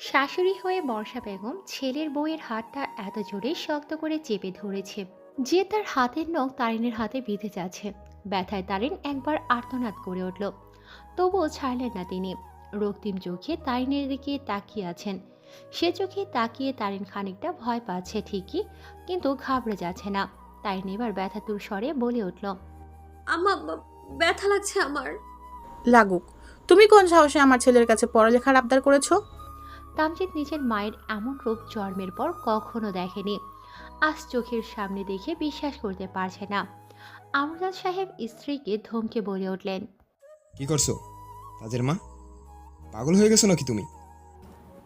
শাশুড়ি হয়ে বর্ষা বেগম ছেলের বউয়ের হাতটা এত জোরে শক্ত করে চেপে ধরেছে যে তার হাতের নখ তারিনের হাতে বিঁধে যাচ্ছে। ব্যথায় তারিন একবার আর্তনাদ করে উঠল। তবুও ছাড়লেন না তিনি। রক্তিম চোখে তারিনের দিকে তাকিয়ে আছেন। সে চোখে তাকিয়ে তারিন খানিকটা ভয় পাচ্ছে ঠিকই কিন্তু ঘাবড়ে যাচ্ছে না। তারিন এবার ব্যথাতুর স্বরে বলে উঠল আম্মা বা- ব্যথা লাগছে আমার। লাগুক। তুমি কোন সাহসে আমার ছেলের কাছে পড়ালেখার আবদার করেছ? তামজিৎ নিজের মায়ের এমন রূপ জন্মের পর কখনো দেখেনি। আজ চোখের সামনে দেখে বিশ্বাস করতে পারছে না। আমরাজ সাহেব স্ত্রীকে ধমকে বলে উঠলেন কি করছ? তাজের মা? পাগল হয়ে গেছো নাকি তুমি?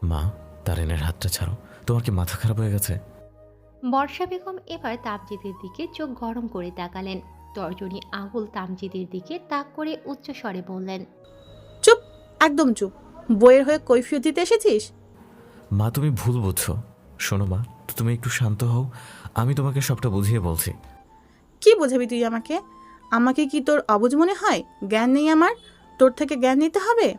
মা তারিনের হাতটা ছাড়ো। তোমার কি মাথা খারাপ হয়ে গেছে? বর্ষা বেগম এবার তামজিদের দিকে চোখ গরম করে তাকালেন। তর্জনী আঙুল তামজিদের দিকে তাক করে উচ্চস্বরে বললেন চুপ একদম চুপ। বইয়ের হয়ে কৈফিয়ত দিতে এসেছিস? মা তুমি ভুল বুঝছ। শোনো মা তুমি একটু শান্ত হও। আমি তোমাকে সবটা বুঝিয়ে বলছি। কি বোঝাবি তুই আমাকে? আমাকে কি তোর অবুঝ মনে হয়? জ্ঞান নেই আমার? তোর থেকে জ্ঞান নিতে হবে?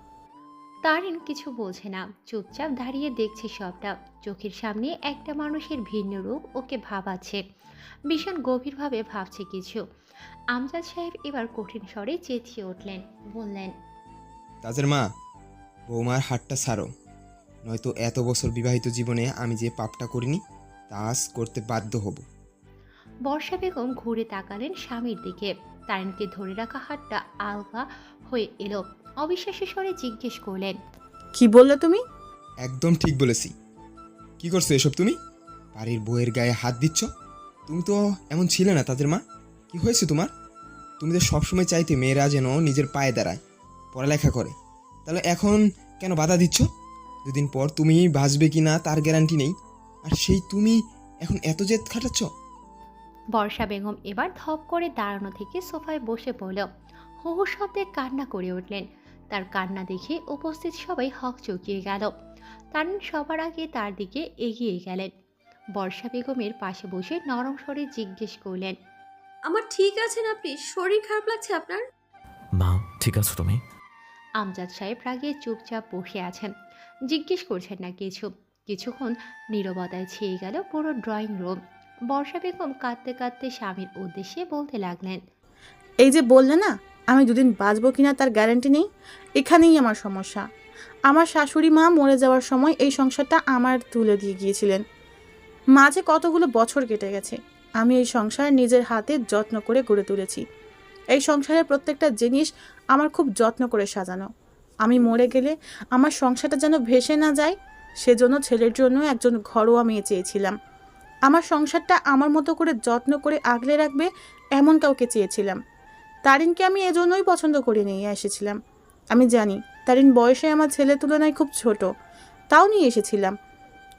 তারিন কিছু বোঝে না। চুপচাপ দাঁড়িয়ে দেখছে সবটা। চোখের সামনে একটা মানুষের ভিন্ন রূপ ওকে ভাবাচ্ছে। ভীষণ গভীরভাবে ভাবছে কিছু। আমজাদ সাহেব এবার কঠিন স্বরে চেঁচিয়ে উঠলেন বললেন তাজের মা বৌমার হাতটা ছাড়ো নয়তো এত বছর বিবাহিত জীবনে আমি যে পাপটা করিনি তা আজ করতে বাধ্য হব। বর্ষা বেগম ঘুরে তাকালেন স্বামীর দিকে। তারিনকে ধরে রাখা হাতটা আলগা হয়ে এলো। অবিশ্বাসের স্বরে জিজ্ঞেস করলেন কি বললে তুমি? একদম ঠিক বলেছি। কি করছ এসব তুমি? বাড়ির বউয়ের গায়ে হাত দিচ্ছ? তুমি তো এমন ছিলে না তাদের মা। কি হয়েছে তোমার? তুমি তো সবসময় চাইতে মেয়েরা যেন নিজের পায়ে দাঁড়ায় পড়ালেখা করে। তাহলে এখন কেন বাধা দিচ্ছ? দুদিন পর তুমি বাঁচবে কি না তার গ্যারান্টি নেই। আর সেই তুমি এখন এত জেদ খাটাচ্ছ? বর্ষা বেগম এবার ধপ করে দাঁড়ানো থেকে সোফায় বসে পড়ল। হু হু শব্দে কান্না করে উঠলেন। তার কান্না দেখে উপস্থিত সবাই হক চকিয়ে গেল। তারিন সবার আগে তার দিকে এগিয়ে গেলেন। বর্ষা বেগমের পাশে বসে নরম স্বরে জিজ্ঞেস করলেন আমার ঠিক আছেন আপনি শরীর খারাপ লাগছে আপনার? মা ঠিক আছো তুমি? আমজাদ সাহেব রাগে চুপচাপ বসে আছেন। জিজ্ঞেস করছেন না কিছু। কিছুক্ষণ নীরবতায় ছেয়ে গেল পুরো ড্রয়িং রুম বর্ষা বেগম কাঁদতে কাঁদতে স্বামীর উদ্দেশ্যে বলতে লাগলেন, এই যে বললে না, আমি দুদিন বাঁচবো কিনা তার গ্যারান্টি নেই? এখানেই আমার সমস্যা। আমার শাশুড়ি মা মরে যাওয়ার সময় এই সংসারটা আমার তুলে দিয়ে গিয়েছিলেন। মাঝে কতগুলো বছর কেটে গেছে। আমি এই সংসার নিজের হাতে যত্ন করে গড়ে তুলেছি। এই সংসারের প্রত্যেকটা জিনিস আমার খুব যত্ন করে সাজানো। আমি মরে গেলে আমার সংসারটা যেন ভেসে না যায়, সেজন্য ছেলের জন্য একজন ঘরোয়া মেয়ে চেয়েছিলাম। আমার সংসারটা আমার মতো করে যত্ন করে আগলে রাখবে এমন কাউকে চেয়েছিলাম। তারিনকে আমি এজন্যই পছন্দ করে নিয়ে এসেছিলাম। আমি জানি, তারিন বয়সে আমার ছেলের তুলনায় খুব ছোট। তাও নিয়ে এসেছিলাম।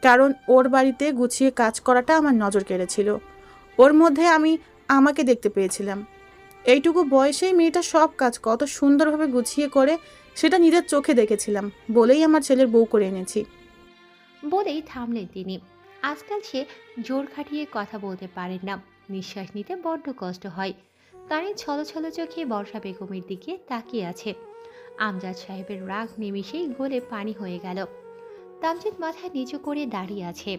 কারণ ওর বাড়িতে গুছিয়ে কাজ করাটা আমার নজর কেড়েছিল। ওর মধ্যে আমি আমাকে দেখতে পেয়েছিলাম। এইটুকু বয়সেই মেয়েটা সব কাজ কত সুন্দরভাবে গুছিয়ে করে সেটা নিজের চোখে দেখেছিলাম বলেই আমার ছেলের বউ করে এনেছি। বলেই থামলেন তিনি। আজকাল সে জোর খাটিয়ে কথা বলতে পারেন না নিঃশ্বাস নিতে বড্ড কষ্ট হয়। তারই ছলো ছলো চোখে বর্ষা বেগমের দিকে তাকিয়ে আছে। আমজাদ সাহেবের রাগ নিমিষেই গলে পানি হয়ে গেল। তামজিদ মাথা নিচু করে দাঁড়িয়ে আছে।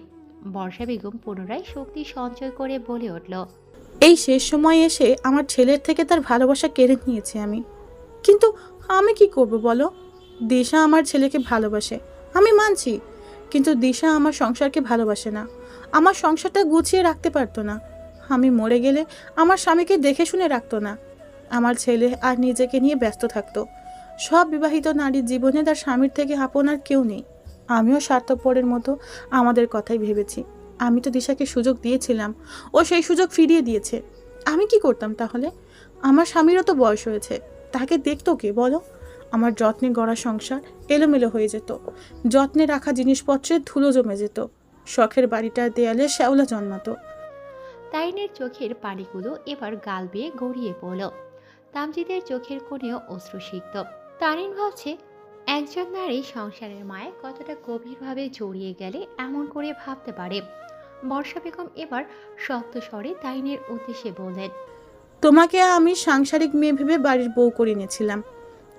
বর্ষা বেগম পুনরায় শক্তি সঞ্চয় করে বলে উঠল এই শেষ সময় এসে আমার ছেলের থেকে তার ভালোবাসা কেড়ে নিয়েছি আমি। কিন্তু আমি কি করব বলো? দিশা আমার ছেলেকে ভালোবাসে। আমি মানছি, কিন্তু দিশা আমার সংসারকে ভালোবাসে না। আমার সংসারটা গুছিয়ে রাখতে পারতো না। আমি মরে গেলে আমার স্বামীকে দেখে শুনে রাখতো না। আমার ছেলে আর নিজেকে নিয়ে ব্যস্ত থাকতো। সব বিবাহিত নারীর জীবনে তার স্বামীর থেকে আপন আর কেউ নেই। আমিও স্বার্থপরের মতো আমাদের কথাই ভেবেছি। আমি তো দিশাকে সুযোগ দিয়েছিলাম। ও সেই সুযোগ ফিরিয়ে দিয়েছে। আমি কি করতাম তাহলে? আমার স্বামীরও তো বয়স হয়েছে। তাকে দেখতো কে, বলো? আমার যত্নে গড়া সংসার এলোমেলো হয়ে যেত। যত্নে রাখা জিনিসপত্রের ধুলো জমে যেত। শখের বাড়িটার দেয়ালে শ্যাওলা জন্মাতো। তাইনের চোখের পানিগুলো এবার গাল বেয়ে গড়িয়ে পড়ল। তামজিদের চোখের কোণেও অশ্রুসিক্ত তারিন ভাবছে, একজন নারী সংসারের মায়ে কতটা গভীরভাবে জড়িয়ে গেলে এমন করে ভাবতে পারে? বর্ষা বেগম এবার শক্ত স্বরে তাইনের উদ্দেশ্যে বললেন তোমাকে আমি সাংসারিক মেয়ে ভেবে বাড়ির বউ করে নিয়েছিলাম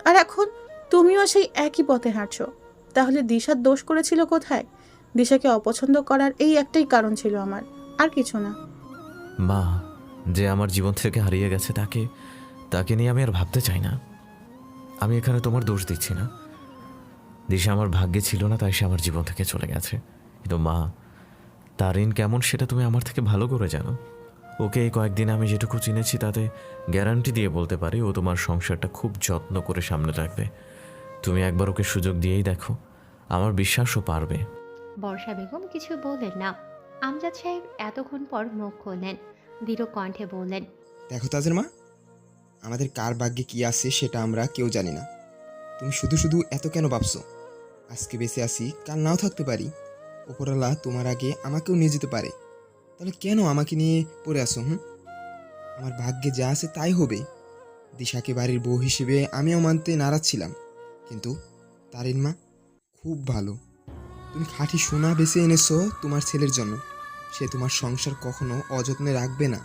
আর এখন তুমিও সেই একই পথে হাঁটছো। তাহলে দিশার দোষ করেছিল কোথায়? দিশাকে অপছন্দ করার এই একটাই কারণ ছিল আমার, আর কিছু না। মা, যে আমার জীবন থেকে হারিয়ে গেছে তাকে তাকে নিয়ে আমি আর ভাবতে চাই না। আমি এখানে তোমার দোষ দিচ্ছি না। দিশা আমার ভাগ্যে ছিল না, তাই সে আমার জীবন থেকে চলে গেছে। কিন্তু মা তারিন কেমন সেটা তুমি আমার থেকে ভালো করে জানো। ওকে এই কয়েকদিন আমি যেটুকু চিনেছি তাতে গ্যারান্টি দিয়ে বলতে পারি ও তোমার সংসারটা খুব যত্ন করে সামনে রাখবে। তুমি একবার ওকে সুযোগ দিয়েই দেখো। আমার বিশ্বাসও পারবে। বর্ষা বেগম কিছু বললেন না। আমজাদ সাহেব এতক্ষণ পর মুখ খুললেন। দৃঢ় কণ্ঠে বললেন দেখো তাজের মা আমাদের কার ভাগ্যে কি আছে সেটা আমরা কেউ জানি না। তুমি শুধু শুধু এত কেন ভাবছ? আজকে বেঁচে আসি কাল নাও থাকতে পারি। ওপরওয়ালা তোমার আগে আমাকেও নিয়ে যেতে পারে। তাহলে কেন আমাকে নিয়ে পড়ে আসো হুম? আমার ভাগ্যে যা আছে তাই হবে। দিশাকে বাড়ির বউ হিসেবে আমিও মানতে নারাজ ছিলাম কিন্তু তারিন মা খুব ভালো। তুমি খাঁটি সোনা বেছে এনেছো তোমার ছেলের জন্য। সে তোমার সংসার কখনো অযত্নে রাখবে না।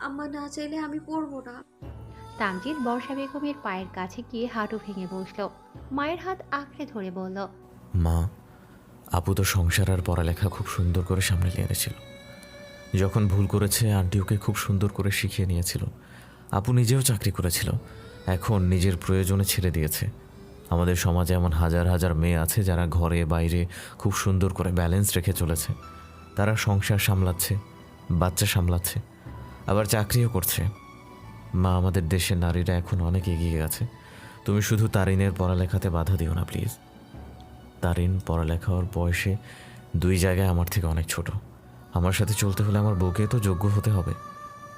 আম্মা না চাইলে আমি পড়ব না। তামজিৎ বর্ষা বেগমের পায়ের কাছে গিয়ে হাঁটু ভেঙে বসল। মায়ের হাত আঁকড়ে ধরে বলল মা আপু তো সংসার আর পড়ালেখা খুব সুন্দর করে সামনে নিয়ে এনেছিল। যখন ভুল করেছে, আন্টি ওকে খুব সুন্দর করে শিখিয়ে নিয়েছিল। আপু নিজেও চাকরি করেছিল। এখন নিজের প্রয়োজনে ছেড়ে দিয়েছে। আমাদের সমাজে এমন হাজার হাজার মেয়ে আছে যারা ঘরে, বাইরে খুব সুন্দর করে ব্যালেন্স রেখে চলেছে। তারা সংসার সামলাচ্ছে, বাচ্চা সামলাচ্ছে, আবার চাকরিও করছে। মা, আমাদের দেশের নারীরা এখন অনেক এগিয়ে গেছে তুমি শুধু তারিনের পড়ালেখাতে বাধা দিও না, প্লিজ। তারিন পড়ালেখার বয়সে দুই জায়গায় আমার থেকে অনেক ছোট। আমার সাথে চলতে হলে আমার বউকে তো যোগ্য হতে হবে।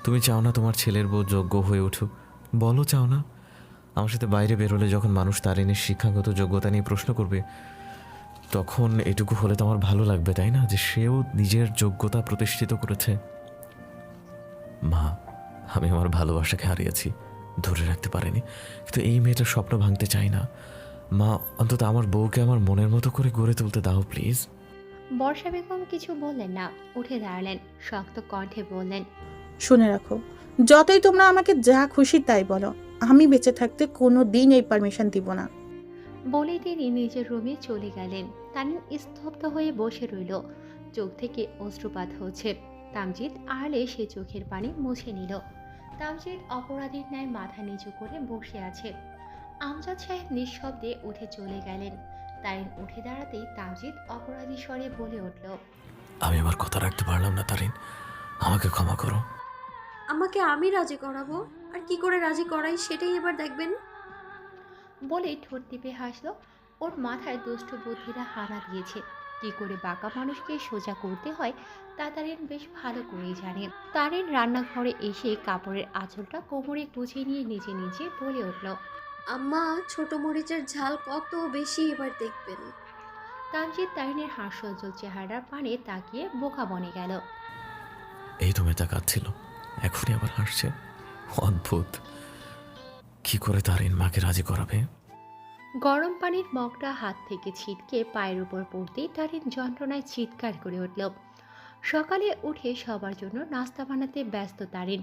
তুমি চাও না তোমার ছেলের বউ যোগ্য হয়ে উঠুক? বলো চাও না। আমার সাথে বাইরে বেরোলে যখন মানুষ তারিনের শিক্ষাগত যোগ্যতা নিয়ে প্রশ্ন করবে, তখন এটুকু হলে তো আমার ভালো লাগবে, তাই না? যে সেও নিজের যোগ্যতা প্রতিষ্ঠিত করেছে। মা, আমি আমার ভালোবাসাকে হারিয়েছি, ধরে রাখতে পারিনি। কিন্তু এই মেয়েটার স্বপ্ন ভাঙতে চাই না। মা, অন্তত আমার বউকে আমার মনের মতো করে গড়ে তুলতে দাও, প্লিজ। বর্ষা বেগম কিছু বললেন না উঠে দাঁড়ালেন শক্ত কণ্ঠে বললেন শুনে রাখো যতই তোমরা আমাকে যা খুশি তাই বলো আমি বেঁচে থাকতে কোনো দিন এই পারমিশন দিব না। বলেই তিনি নিজের রুমে চলে গেলেন। তানিন স্তব্ধ হয়ে বসে রইল। চোখ থেকে অশ্রুপাত হচ্ছে। তামজিৎ আড়লে সে চোখের পানি মুছে নিল। তামজিৎ অপরাধীর ন্যায় মাথা নিচু করে বসে আছে। আমজাদ সাহেব নিঃশব্দে উঠে চলে গেলেন। তারিন উঠে দাঁড়াতেই তামজিৎ অপরাধী স্বরে বলে উঠল আমি আমার কথা রাখতে পারলাম না তারিন। আমাকে ক্ষমা করো। আমাকে আমি রাজি করাবো? আর কি করে রাজি করাই সেটাই এবার দেখবেন। বলে ঠোঁট টিপে হাসলো। ওর মাথায় দুষ্ট বুদ্ধিরা হানা দিয়েছে। কি করে বাঁকা মানুষকে সোজা করতে হয় তা তারিন বেশ ভালো করেই জানে। তারেন রান্নাঘরে এসে কাপড়ের আঁচলটা কোমরে গুছিয়ে নিয়ে নিজে নিজে বলে উঠল আম্মা ছোট মরিচের ঝাল কত বেশি এবার দেখবেন। তানজিৎ তারিনের হাস্যজ্জ্বল চেহারার পানে তাকিয়ে বোকা বনে গেল। এই তো মেয়েটা কাঁদছিল এখনই আবার হাসছে। অদ্ভুত। কি করে তারিন মাকে রাজি করাবে? গরম পানির মগটা হাত থেকে ছিটকে পায়ের উপর পড়তেই তারিন যন্ত্রণায় চিৎকার করে উঠল। সকালে উঠে সবার জন্য নাস্তা বানাতে ব্যস্ত তারিন।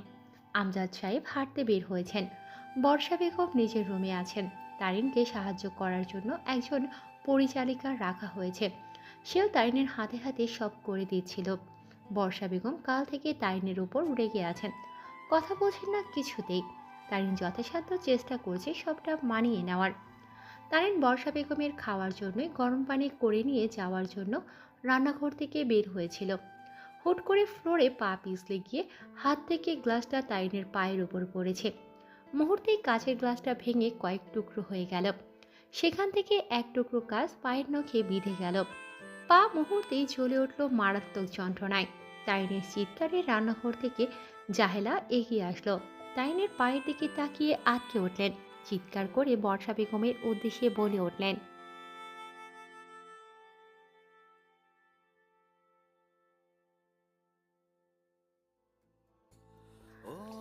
আমজাদ সাহেব হাঁটতে বের হয়েছেন। বর্ষা বেগম নিজের রুমে আছেন। তারিনকে সাহায্য করার জন্য একজন পরিচালিকা রাখা হয়েছে। সেও তারিনের হাতে হাতে সব করে দিচ্ছিল। বর্ষা বেগম কাল থেকে তারিনের উপর রেগে আছেন। কথা বলছেন না কিছুতেই। তারিন যথাসাধ্য চেষ্টা করছে সবটা মানিয়ে নেওয়ার। তারিন বর্ষা বেগমের খাওয়ার জন্যই গরম পানি করে নিয়ে যাওয়ার জন্য রান্নাঘর থেকে বের হয়েছিল। হুট করে ফ্লোরে পা পিছলে গিয়ে হাত থেকে গ্লাসটা তারিনের পায়ের উপর পড়েছে। মুহূর্তেই কাঁচের গ্লাসটা ভেঙে কয়েক টুকরো হয়ে গেল। সেখান থেকে এক টুকরো কাজ পায়ের নখে বিঁধে গেল। পা মুহূর্তেই জ্বলে উঠল মারাত্মক যন্ত্রণায়। তাইনের চিৎকারে রান্নাঘর থেকে জাহেলা এগিয়ে আসলো। তাইনের পায়ের দিকে তাকিয়ে আটকে উঠলেন। চিৎকার করে বর্ষা বেগমের উদ্দেশ্যে বলে উঠলেন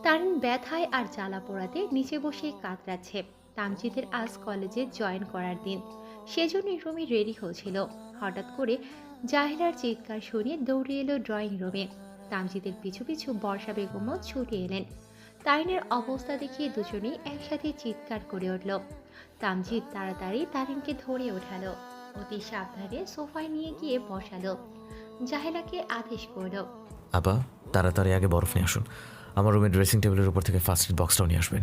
তারিন ব্যথায় আর জ্বালা পোড়াতে নিচে বসে কাতরাচ্ছে। তামজিদের আজ কলেজে জয়েন করার দিন। সেজন্যই রুমি রেডি হয়েছিল। হঠাৎ করে জাহেলার চিৎকার শুনে দৌড়ে এলো ড্রয়িং রুমে। তামজিদের পিছু পিছু বর্ষা বেগমও ছুটে এলেন। তারিনের অবস্থা দেখে দুজনেই একসাথে চিৎকার করে উঠল। তামজিদ তাড়াতাড়ি তারিনকে ধরে ওঠালো। অতি সাবধানে সোফায় নিয়ে গিয়ে বসালো। জাহেলাকে আদেশ করল আপা তাড়াতাড়ি আগে বরফ নিয়ে আসুন। আমার রুমের ড্রেসিং টেবিলের উপর থেকে ফার্স্ট এড বক্সটাও নিয়ে আসবেন।